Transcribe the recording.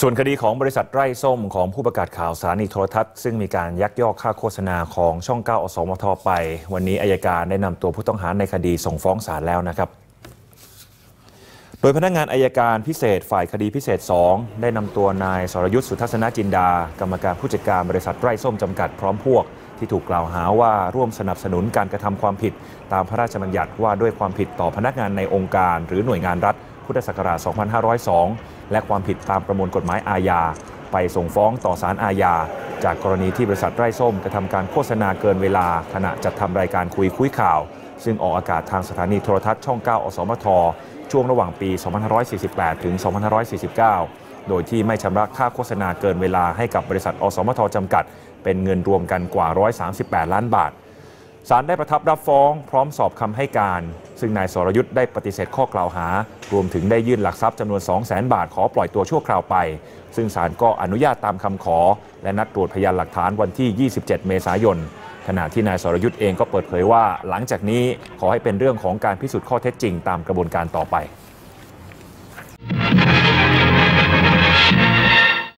ส่วนคดีของบริษัทไร่ส้มของผู้ประกาศข่าวสถานีโทรทัศน์ซึ่งมีการยักยอกค่าโฆษณาของช่อง 9 อสมทไป วันนี้อายการได้นำตัวผู้ต้องหาในคดีส่งฟ้องศาลแล้วนะครับ โดยพนักงานอายการพิเศษฝ่ายคดีพิเศษ 2 ได้นำตัวนายสรยุทธ์สุทัศนจินดา กรรมการผู้จัดการบริษัทไร่ส้มจำกัดพร้อมพวก ที่ถูกกล่าวหาว่าร่วมสนับสนุนการกระทำความผิด ตามพระราชบัญญัติว่าด้วยความผิดต่อพนักงานในองค์การ หรือหน่วยงานรัฐ พุทธศักราช 2502 และความผิดตามประมวลกฎหมายอาญา ไปส่งฟ้องต่อศาลอาญา จากกรณีที่บริษัทไร่ส้มกระทำการโฆษณาเกินเวลา ขณะจัดทำรายการคุยคุยข่าว ซึ่งออกอากาศทางสถานีโทรทัศน์ช่อง 9 อสมท ช่วงระหว่างปี 2548 ถึง 2549 โดยที่ไม่ชำระค่าโฆษณาเกินเวลาให้กับบริษัทอสมทจำกัด เป็นเงินรวมกันกว่า 138 ล้านบาท ศาลได้ประทับรับฟ้องพร้อมสอบคำให้การ ซึ่งนายสรยุทธ์ได้ปฏิเสธข้อกล่าวหา รวมถึงได้ยื่นหลักทรัพย์จำนวน 200,000บาทขอปล่อยตัวชั่วคราวไป ซึ่งศาลก็อนุญาตตามคำขอ และนัดตรวจพยานหลักฐานวันที่ 27 เมษายน ขณะที่นายสรยุทธ์เองก็เปิดเผยว่า หลังจากนี้ขอให้เป็นเรื่องของการพิสูจน์ข้อเท็จจริงตามกระบวนการต่อไป